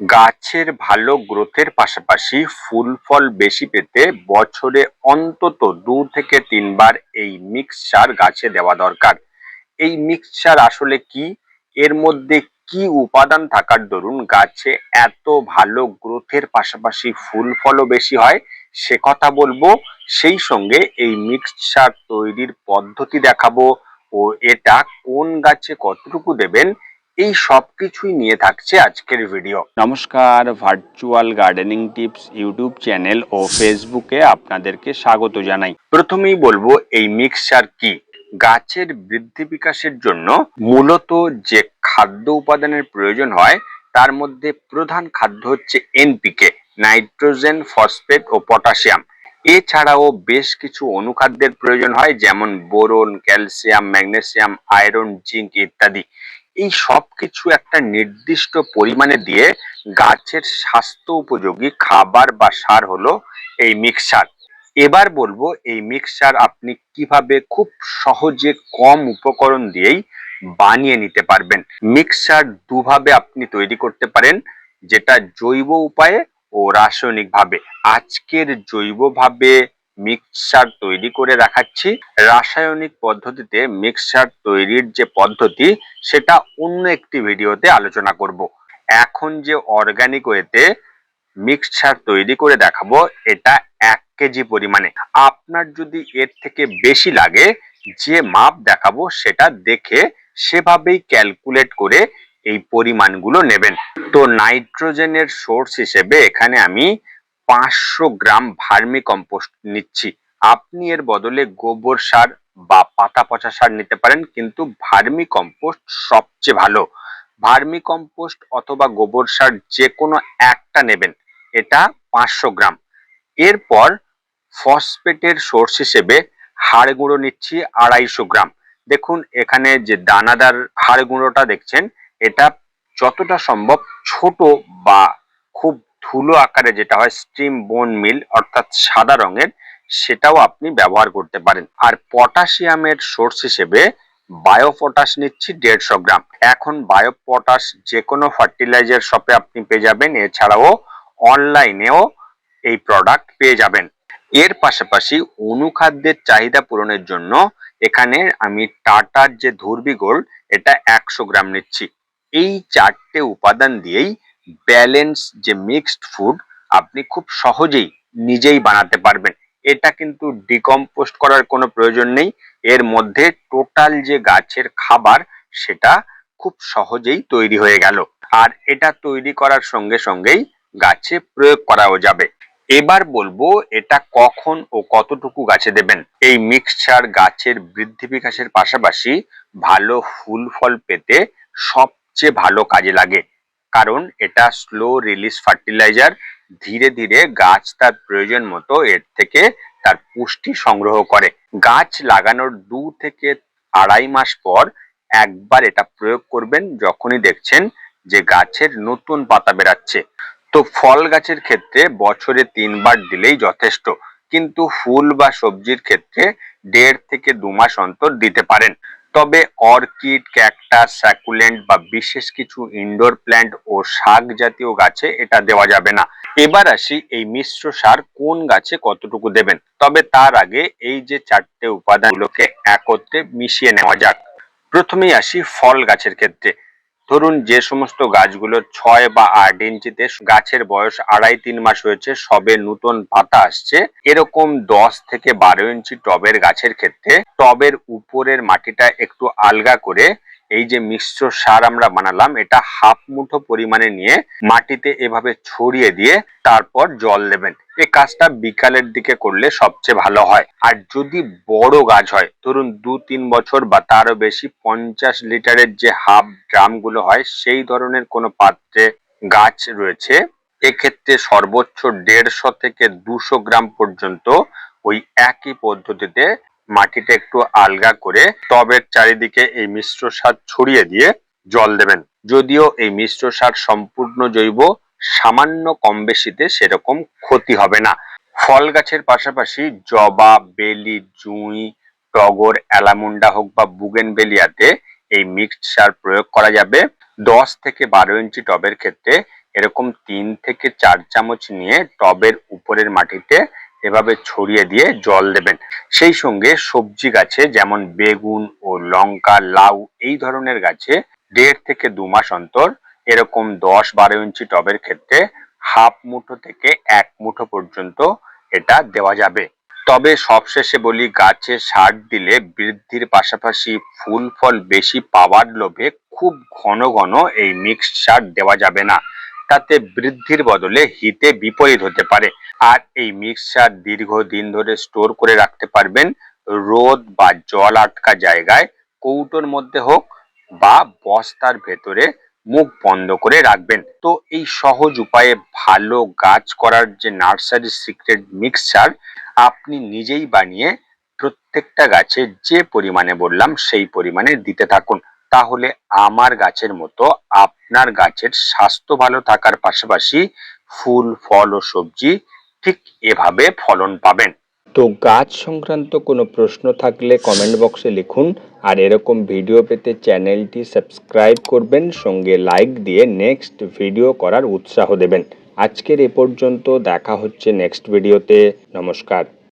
গাছের ভালো গ্রোথের পাশাপাশি ফুল ফল বেশি পেতে বছরে অন্তত দু থেকে তিনবার এই মিক্সচার গাছে দেওয়া দরকার। এই মিক্সচার আসলে কি? এর মধ্যে কি উপাদান থাকার দরুন গাছে এত ভালো গ্রোথের পাশাপাশি ফুল ফলও বেশি হয়, সে কথা বলব। সেই সঙ্গে এই মিক্সচার তৈরির পদ্ধতি দেখাবো ও এটা কোন গাছে কতটুকু দেবেন এই সব কিছুই নিয়ে থাকছে আজকের ভিডিও নমস্কার virtual gardening tips YouTube channel ও ফেসবুকে আপনাদেরকে স্বাগত জানাই। প্রথমেই বলব এই মিক্সচার কি? গাছের বৃদ্ধি বিকাশের জন্য মূলত যে খাদ্য উপাদানের প্রয়োজন হয় তার মধ্যে প্রধান খাদ্য হচ্ছে এনপিকে নাইট্রোজেন ফসফেট ও পটাশিয়াম এছাড়াও বেশ কিছু অনুখাদ্যের প্রয়োজন হয় যেমন boron calcium magnesium iron zinc ইত্যাদি। এই সব কিছু একটা নির্দিষ্ট পরিমাণে দিয়ে গাছের স্বাস্থ্য উপযোগী খাবার বা সার হলো এই মিক্সার এবার বলব এই মিক্সার আপনি কীভাবে খুব সহজে কম উপকরণ দিয়েই বানিয়ে নিতে পারবেন। মিক্সার দুভাবে আপনি তৈরি করতে পারেন, যেটা জৈব উপায়ে ও রাসায়নিক ভাবে আজকের জৈবভাবে মিক্সার তৈরি করে দেখাচ্ছি। রাসায়নিক পদ্ধতিতে মিক্সার তৈরির যে পদ্ধতি, সেটা অন্য একটি ভিডিওতে আলোচনা করব। এখন যে অর্গানিক ওয়েতে মিক্সচার তৈরি করে দেখাবো, এটা এক কেজি পরিমাণে। আপনার যদি এর থেকে বেশি লাগে, যে মাপ দেখাবো, সেটা দেখে সেভাবেই ক্যালকুলেট করে এই পরিমাণগুলো নেবেন। তো নাইট্রোজেনের সোর্স হিসেবে এখানে আমি পাঁচশো গ্রাম ভার্মি কম্পোস্ট নিচ্ছি। আপনি এর বদলে গোবর সার বা পাতা পচা সার নিতে পারেন, কিন্তু ভার্মি কম্পোস্ট সবচেয়ে ভালো। ভার্মি কম্পোস্ট অথবা গোবর সার যে কোনো একটা নেবেন, এটা পাঁচশো গ্রাম। এরপর ফসফেটের সোর্স হিসেবে হাড় গুঁড়ো নিচ্ছি আড়াইশো গ্রাম। দেখুন, এখানে যে দানাদার হাড় গুঁড়োটা দেখছেন, এটা যতটা সম্ভব ছোট বা খুব ধুলো আকারে যেটা হয় স্টিম বোন মিল অর্থাৎ সাদা রঙের, সেটাও আপনি ব্যবহার করতে পারেন। আর পটাশিয়ামের সোর্স হিসেবে বায়োপটাশ নিচ্ছি দেড়শো গ্রাম। এখন বায়োপটাশ যে কোনো ফার্টিলাইজার শপে আপনি পেয়ে যাবেন। এছাড়াও অনলাইনেও এই প্রোডাক্ট পেয়ে যাবেন। এর পাশাপাশি অনুখাদ্যের চাহিদা পূরণের জন্য এখানে আমি টাটার যে ধুরবি গোল্ড এটা একশো গ্রাম নিচ্ছি। এই চারটে উপাদান দিয়েই ব্যালেন্স যে মিক্সড ফুড আপনি খুব সহজেই নিজেই বানাতে পারবেন। এটা কিন্তু ডিকম্পোস্ট করার কোনো প্রয়োজন নেই। এর মধ্যে টোটাল যে গাছের খাবার, সেটা খুব সহজেই তৈরি হয়ে গেল। আর এটা তৈরি করার সঙ্গে সঙ্গেই গাছে প্রয়োগ করাও যাবে। এবার বলব, এটা কখন ও কতটুকু গাছে দেবেন? এই মিক্সচার গাছের বৃদ্ধি বিকাশের পাশাপাশি ভালো ফুল ফল পেতে সবচেয়ে ভালো কাজে লাগে। কারণ এটা স্লো রিলিজ ফার্টিলাইজার ধীরে ধীরে গাছ তার প্রয়োজন মতো এর থেকে তার পুষ্টি সংগ্রহ করে। গাছ লাগানোর দু থেকে আড়াই মাস পর একবার এটা প্রয়োগ করবেন যখনই দেখছেন যে গাছের নতুন পাতা বেরাচ্ছে। তো ফল গাছের ক্ষেত্রে বছরে তিনবার দিলেই যথেষ্ট, কিন্তু ফুল বা সবজির ক্ষেত্রে দেড় থেকে দু মাস অন্তর দিতে পারেন। তবে অর্কিড, ক্যাকটাস, স্যাকুলেন্ট বা বিশেষ কিছু ইনডোর প্ল্যান্ট ও শাক জাতীয় গাছে এটা দেওয়া যাবে না। এবার আসি এই মিশ্র সার কোন গাছে কতটুকু দেবেন? তবে তার আগে এই যে চারটে উপাদানগুলোকে একত্রে মিশিয়ে নেওয়া যাক। প্রথমেই আসি ফল গাছের ক্ষেত্রে। ধরুন যে সমস্ত গাছগুলো ছয় বা আট ইঞ্চিতে গাছের বয়স আড়াই তিন মাস হয়েছে, সবে নতুন পাতা আসছে। এরকম দশ থেকে বারো ইঞ্চি টবের গাছের ক্ষেত্রে টবের উপরের মাটিটা একটু আলগা করে এই যে মিশ্র সার আমরা বানালাম, এটা হাফ মুঠো পরিমাণে নিয়ে মাটিতে এভাবে ছড়িয়ে দিয়ে তারপর জল দেবেন। এই কাজটা বিকালের দিকে করলে সবচেয়ে ভালো হয়। আর যদি বড় গাছ হয়, ধরুন দু তিন বছর বা তারও বেশি পঞ্চাশ লিটারের যে হাফ ড্রামগুলো হয়, সেই ধরনের কোনো পাত্রে গাছ রয়েছে, এক্ষেত্রে সর্বোচ্চ দেড়শো থেকে দুশো গ্রাম পর্যন্ত ওই একই পদ্ধতিতে মাটিটা একটু আলগা করে টবের চারিদিকে এই মিশ্র সার ছড়িয়ে দিয়ে জল দেবেন। যদিও এই মিশ্র সার সম্পূর্ণ জৈব, সামান্য কম বেশিতে সেরকম ক্ষতি হবে না। ফল গাছের পাশাপাশি জবা, বেলি, জুঁই, টগর, অ্যালামুন্ডা হোক বা বুগেন বেলিয়াতে এই মিক্সড সার প্রয়োগ করা যাবে। দশ থেকে বারো ইঞ্চি টবের ক্ষেত্রে এরকম তিন থেকে চার চামচ নিয়ে টবের উপরের মাটিতে এভাবে ছড়িয়ে দিয়ে জল দেবেন। সেই সঙ্গে সবজি গাছে যেমন বেগুন ও লঙ্কা, লাউ এই ধরনের গাছে দেড় থেকে দু মাস অন্তর এরকম দশ বারো ইঞ্চি টবের ক্ষেত্রে হাফ মুঠো থেকে এক মুঠো পর্যন্ত এটা দেওয়া যাবে। তবে সবশেষে বলি, গাছে সার দিলে বৃদ্ধির পাশাপাশি ফুল ফল বেশি পাওয়ার লোভে খুব ঘন ঘন এই মিক্সড সার দেওয়া যাবে না। তাতে বৃদ্ধির বদলে হিতে বিপরীত হতে পারে। আর এই মিক্সচার দীর্ঘদিন ধরে স্টোর করে রাখতে পারবেন রোদ বা জল আটকা জায়গায়, কৌটোর মধ্যে হোক বা বস্তার ভেতরে মুখ বন্ধ করে রাখবেন। তো এই সহজ উপায়ে ভালো গাছ করার যে নার্সারি সিক্রেট মিক্সচার আপনি নিজেই বানিয়ে প্রত্যেকটা গাছে যে পরিমাণে বললাম সেই পরিমাণে দিতে থাকুন। তাহলে আমার গাছের মতো আপনার গাছের স্বাস্থ্য ভালো থাকার পাশাপাশি ফুল, ফল ও সবজি ঠিক এভাবে ফলন পাবেন। তো গাছ সংক্রান্ত কোনো প্রশ্ন থাকলে কমেন্ট বক্সে লিখুন, আর এরকম ভিডিও পেতে চ্যানেলটি সাবস্ক্রাইব করবেন, সঙ্গে লাইক দিয়ে নেক্সট ভিডিও করার উৎসাহ দেবেন। আজকের এ পর্যন্ত দেখা হচ্ছে নেক্সট ভিডিওতে নমস্কার।